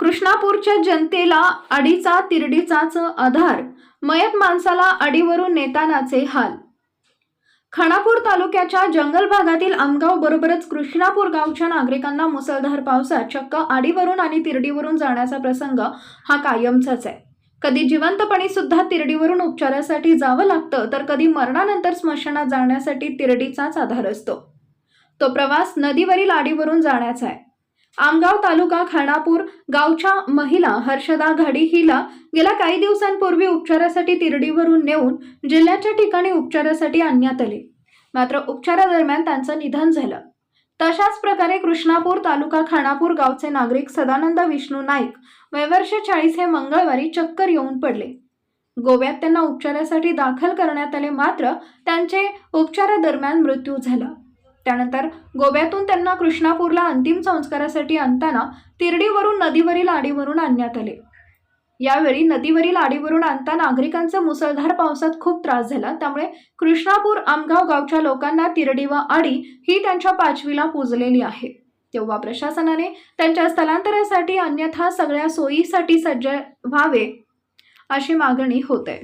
कृष्णापूरच्या जनतेला अडीचा तिरडीचाच आधार मयत माणसाला अडीवरून नेतानाचे हाल. खानापूर तालुक्याच्या जंगल भागातील आमगाव बरोबरच कृष्णापूर गावच्या नागरिकांना मुसळधार पावसात चक्क आडीवरून आणि तिरडीवरून जाण्याचा प्रसंग हा कायमचाच आहे. कधी जिवंतपणी सुद्धा तिरडीवरून उपचारासाठी जावं लागतं तर कधी मरणानंतर स्मशानात जाण्यासाठी तिरडीचाच आधार असतो. तो प्रवास नदीवरील आडीवरून जाण्याचा आहे. आमगाव तालुका खानापूर गावच्या महिला हर्षदा घाडी हिला गेल्या काही दिवसांपूर्वी उपचारासाठी तिरडीवरून नेऊन जिल्ह्याच्या ठिकाणी उपचारासाठी आणण्यात आले. मात्र उपचारादरम्यान त्यांचं निधन झालं. तशाच प्रकारे कृष्णापूर तालुका खानापूर गावचे नागरिक सदानंद विष्णू नाईक वयवर्ष चाळीस हे मंगळवारी चक्कर येऊन पडले. गोव्यात त्यांना उपचारासाठी दाखल करण्यात आले मात्र त्यांचे उपचारादरम्यान मृत्यू झाला. त्यानंतर गोव्यातून त्यांना कृष्णापूरला अंतिम संस्कारासाठी आणताना तिरडीवरून नदीवरील आडीवरून आणण्यात आले. यावेळी नदीवरील आडीवरून आणता नागरिकांचा मुसळधार पावसात खूप त्रास झाला. त्यामुळे कृष्णापूर आमगाव गावच्या लोकांना तिरडी व आडी ही त्यांच्या पाचवीला पुजलेली आहे. तेव्हा प्रशासनाने त्यांच्या स्थलांतरासाठी अन्यथा सगळ्या सोयीसाठी सज्ज व्हावे अशी मागणी होत आहे.